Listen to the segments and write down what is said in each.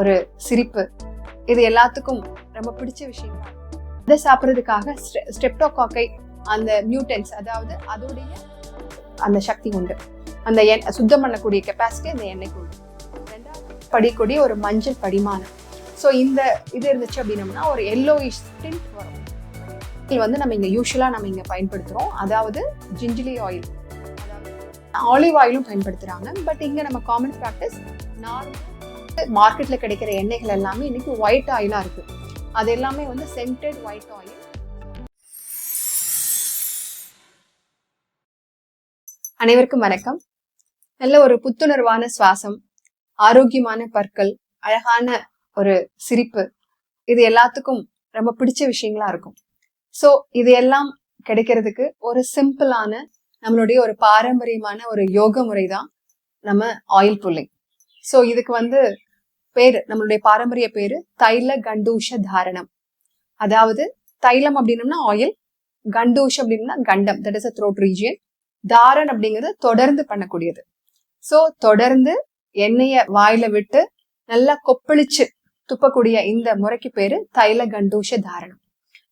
ஒரு சிரிப்பு. இது எல்லாத்துக்கும் ரொம்ப பிடிச்ச விஷயம். தான் இதை சாப்பிட்றதுக்காக ஸ்டெப்டோகாக்கை அந்த மியூட்டன்ஸ் அதாவது அதோடைய அந்த சக்தி உண்டு. அந்த எண் சுத்தம் பண்ணக்கூடிய கெப்பாசிட்டி அந்த எண்ணெய்க்கு உண்டு. ரெண்டாவது படிக்கூடிய ஒரு மஞ்சள் படிமானம். ஸோ இந்த இது இருந்துச்சு அப்படின்னம்னா ஒரு எல்லோ டிண்ட் வரும். வந்து நம்ம இங்கே யூஸ்வலாக நம்ம இங்கே பயன்படுத்துகிறோம் அதாவது ஜிஞ்சிலி ஆயில் ஆலிவ் ஆயிலும் பயன்படுத்துகிறாங்க பட் இங்கே நம்ம காமன் ப்ராக்டிஸ் நார்மல் மார்க்கெட்டில் கிடைக்கிற எண்ணெய்கள் எல்லாமே இன்னைக்கு ஒயிட் ஆயிலாக இருக்குது அது எல்லாமே வந்து சென்டட் ஒயிட் ஆயில் அனைவருக்கும் வணக்கம். நல்ல ஒரு புத்துணர்வான சுவாசம் ஆரோக்கியமான பற்கள் அழகான ஒரு சிரிப்பு இது எல்லாத்துக்கும் ரொம்ப பிடிச்ச விஷயங்களா இருக்கும். ஸோ இது எல்லாம் கிடைக்கிறதுக்கு ஒரு சிம்பிளான நம்மளுடைய ஒரு பாரம்பரியமான ஒரு யோக முறை தான் நம்ம ஆயில் புல்லிங் ஸோ இதுக்கு வந்து பேரு நம்மளுடைய பாரம்பரிய பேரு தைல கண்டூஷ தாரணம் அதாவது தைலம் அப்படின்னம்னா ஆயில் கண்டூஷ் அப்படின்னா கண்டம் that is a throat region தாரன் அப்படிங்கிறது தொடர்ந்து பண்ணக்கூடியது. ஸோ தொடர்ந்து எண்ணெய வாயில விட்டு நல்லா கொப்பளிச்சு துப்பக்கூடிய இந்த முறைக்கு பேரு தைல கண்டூஷ தாரணம்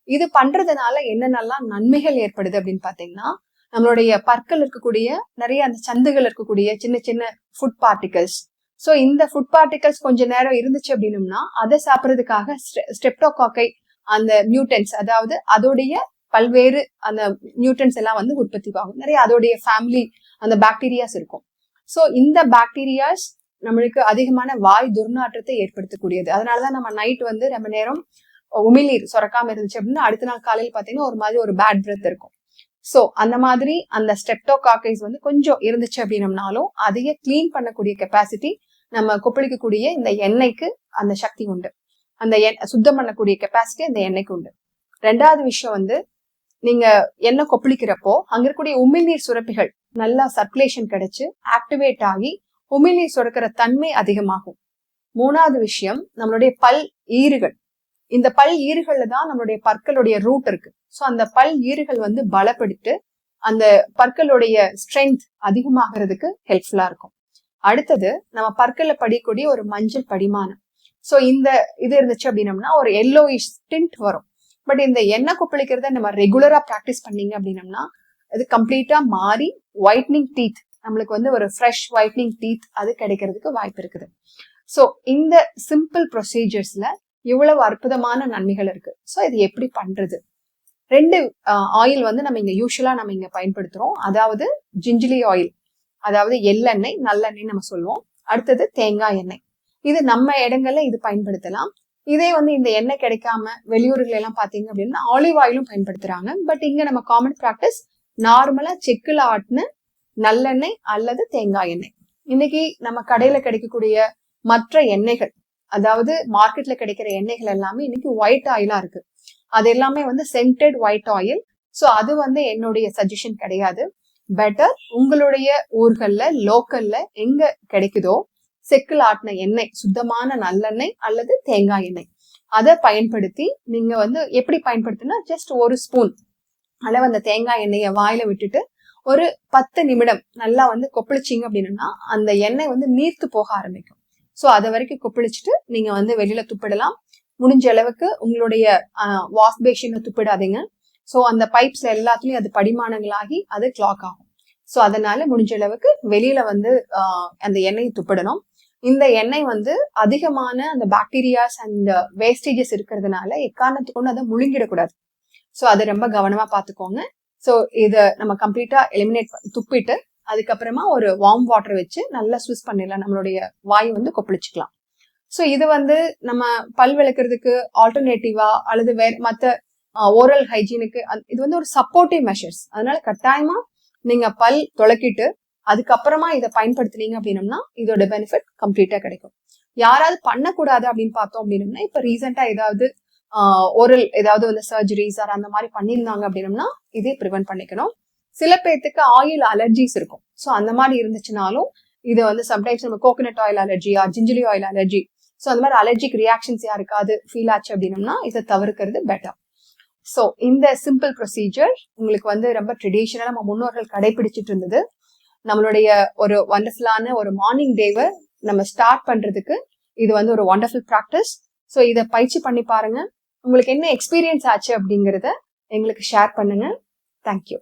இது பண்றதுனால என்னென்னலாம் நன்மைகள் ஏற்படுது அப்படின்னு பாத்தீங்கன்னா நம்மளுடைய பற்கள் இருக்கக்கூடிய நிறைய அந்த சந்துகள் இருக்கக்கூடிய சின்ன சின்ன ஃபுட் பார்ட்டிகல்ஸ் ஸோ இந்த ஃபுட் பார்ட்டிகல்ஸ் கொஞ்ச நேரம் இருந்துச்சு அப்படின்னம்னா அதை சாப்பிட்றதுக்காக ஸ்டெப்டோகாக்கை அந்த மியூட்டன்ஸ் அதாவது அதோடைய பல்வேறு அந்த நியூட்ரன்ஸ் எல்லாம் வந்து உற்பத்தி ஆகும். நிறைய அதோடைய ஃபேமிலி அந்த பாக்டீரியாஸ் இருக்கும். ஸோ இந்த பாக்டீரியாஸ் நம்மளுக்கு அதிகமான வாய் துர்நாற்றத்தை ஏற்படுத்தக்கூடியது. அதனாலதான் நம்ம நைட் வந்து ரொம்ப நேரம் உமிழ்நீர் சுரக்காம இருந்துச்சு அப்படின்னா அடுத்த நாள் காலையில் பார்த்தீங்கன்னா ஒரு மாதிரி ஒரு பேட் பிரெத் இருக்கும். ஸோ அந்த மாதிரி அந்த ஸ்டெப்டோகாக்கைஸ் வந்து கொஞ்சம் இருந்துச்சு அப்படின்னம்னாலும் அதையே கிளீன் பண்ணக்கூடிய கெப்பாசிட்டி நம்ம கொப்பளிக்கக்கூடிய இந்த எண்ணெய்க்கு அந்த சக்தி உண்டு. அந்த சுத்தம் பண்ணக்கூடிய கெப்பாசிட்டி அந்த எண்ணெய்க்கு உண்டு. ரெண்டாவது விஷயம் வந்து நீங்க எண்ணெய் கொப்பளிக்கிறப்போ அங்க இருக்கக்கூடிய உமிழ்நீர் சுரப்பிகள் நல்லா சர்க்குலேஷன் கிடைச்சு ஆக்டிவேட் ஆகி உமிழ்நீர் சுரக்கிற தன்மை அதிகமாகும். மூணாவது விஷயம் நம்மளுடைய பல் ஈறுகள். இந்த பல் ஈறுகள்ல தான் நம்மளுடைய பற்களுடைய ரூட் இருக்கு. ஸோ அந்த பல் ஈறுகள் வந்து பலப்படுத்து அந்த பற்களுடைய ஸ்ட்ரென்த் அதிகமாகிறதுக்கு ஹெல்ப்ஃபுல்லா இருக்கும். அடுத்தது நம்ம பற்கள்ல படிக்கூடிய ஒரு மஞ்சள் படிமானம். ஸோ இந்த இது இருந்துச்சு அப்படின்னம்னா ஒரு எல்லோ டிண்ட் வரும். பட் இந்த எண்ணெய் கொப்பளிக்கிறத நம்ம ரெகுலரா ப்ராக்டிஸ் பண்ணீங்க அப்படின்னம்னா அது கம்ப்ளீட்டா மாறி ஒயிட்னிங் டீத் நம்மளுக்கு வந்து ஒரு ஃப்ரெஷ் ஒயிட்னிங் டீத் அது கிடைக்கிறதுக்கு வாய்ப்பு இருக்குது. ஸோ இந்த சிம்பிள் ப்ரொசீஜர்ஸ்ல இவ்வளவு அற்புதமான நன்மைகள் இருக்கு. ஸோ இது எப்படி பண்றது? ரெண்டு ஆயில் வந்து நம்ம இங்க யூஸ்வலா நம்ம இங்க பயன்படுத்துறோம். அதாவது ஜிஞ்சிலி ஆயில் அதாவது எள்ளெண்ணெய் நல்லெண்ணெய் நம்ம சொல்லுவோம். அடுத்தது தேங்காய் எண்ணெய். இது நம்ம இடங்கள்ல இது பயன்படுத்தலாம். இதே வந்து இந்த எண்ணெய் கிடைக்காம வெளியூர்கள் எல்லாம் பாத்தீங்க அப்படின்னா ஆலிவ் ஆயிலும் பயன்படுத்துறாங்க. பட் இங்க நம்ம காமன் ப்ராக்டிஸ் நார்மலா செக்குல ஆட்டின நல்லெண்ணெய் அல்லது தேங்காய் எண்ணெய். இன்னைக்கு நம்ம கடையில கிடைக்கக்கூடிய மற்ற எண்ணெய்கள் அதாவது மார்க்கெட்ல கிடைக்கிற எண்ணெய்கள் எல்லாமே இன்னைக்கு ஒயிட் ஆயிலா இருக்கு. அது எல்லாமே வந்து சென்டட் ஒயிட் ஆயில் ஸோ அது வந்து என்னுடைய சஜஷன் கிடையாது. பெட்டர் உங்களுடைய ஊர்கள்ல லோக்கல்ல எங்க கிடைக்குதோ செக்கில் ஆட்டின எண்ணெய் சுத்தமான நல்லெண்ணெய் அல்லது தேங்காய் எண்ணெய். அதை பயன்படுத்தி நீங்க வந்து எப்படி பயன்படுத்தினா ஜஸ்ட் ஒரு ஸ்பூன் அளவு அந்த தேங்காய் எண்ணெயை வாயில விட்டுட்டு ஒரு பத்து நிமிடம் நல்லா வந்து கொப்பளிச்சிங்க அப்படின்னா அந்த எண்ணெய் வந்து நீர்த்து போக ஆரம்பிக்கும். ஸோ அதை வரைக்கும் கொப்பளிச்சுட்டு நீங்க வந்து வெளியில துப்பிடலாம். முடிஞ்ச அளவுக்கு உங்களுடைய வாஷ் பேஷன்ல துப்பிடாதீங்க. ஸோ அந்த பைப்ஸ் எல்லாத்துலயும் அது படிமானங்களாகி அது கிளாக் ஆகும். ஸோ அதனால முடிஞ்ச அளவுக்கு வெளியில வந்து அந்த எண்ணெயை துப்பிடணும். இந்த எண்ணெய் வந்து அதிகமான அந்த பாக்டீரியாஸ் அண்ட் வேஸ்டேஜஸ் இருக்கிறதுனால எக்காரணத்துக்கு அதை முழுங்கிடக்கூடாது. ஸோ அதை ரொம்ப கவனமா பார்த்துக்கோங்க. ஸோ இதை நம்ம கம்ப்ளீட்டா எலிமினேட் துப்பிட்டு அதுக்கப்புறமா ஒரு வார்ம் வாட்டர் வச்சு நல்லா ஸ்விஸ் பண்ணிடலாம். நம்மளுடைய வாய் வந்து கொப்பளிச்சுக்கலாம். ஸோ இது வந்து நம்ம பல் விளக்குறதுக்கு ஆல்டர்னேட்டிவா அல்லது வேற மற்ற ஓரல் ஹைஜீனுக்கு இது வந்து ஒரு சப்போர்ட்டிவ் மெஷர்ஸ் அதனால கட்டாயமா நீங்க பல் துளக்கிட்டு அதுக்கப்புறமா இதை பயன்படுத்துனீங்க அப்படின்னம்னா இதோட பெனிஃபிட் கம்ப்ளீட்டா கிடைக்கும். யாராவது பண்ணக்கூடாது அப்படின்னு பார்த்தோம் அப்படின்னம்னா இப்ப ரீசெண்டா ஏதாவது ஓரல் ஏதாவது வந்து சர்ஜரிஸ் ஆர் அந்த மாதிரி பண்ணியிருந்தாங்க அப்படின்னம்னா இதே ப்ரிவென்ட் பண்ணிக்கணும். சில பேர்த்துக்கு ஆயில் அலர்ஜிஸ் இருக்கும். ஸோ அந்த மாதிரி இருந்துச்சுனாலும் இது வந்து சம்டைம்ஸ் நம்ம coconut oil allergy or gingelly oil allergy so அந்த மாதிரி அலர்ஜிக் ரியாக்ஷன்ஸ் யாருக்காவது ஃபீல் ஆச்சு அப்படின்னம்னா இதை தவிர்க்கிறது பெட்டர் ஸோ இந்த சிம்பிள் ப்ரொசீஜர் உங்களுக்கு வந்து ரொம்ப ட்ரெடிஷ்னலாக நம்ம முன்னோர்கள் கடைபிடிச்சிட்டு இருந்தது. நம்மளுடைய ஒரு வண்டர்ஃபுல்லான ஒரு மார்னிங் டேவை நம்ம ஸ்டார்ட் பண்றதுக்கு இது வந்து ஒரு ஒண்டர்ஃபுல் ப்ராக்டிஸ் ஸோ இதை பயிற்சி பண்ணி பாருங்க. உங்களுக்கு என்ன எக்ஸ்பீரியன்ஸ் ஆச்சு அப்படிங்கிறத எங்களுக்கு ஷேர் பண்ணுங்க. தேங்க்யூ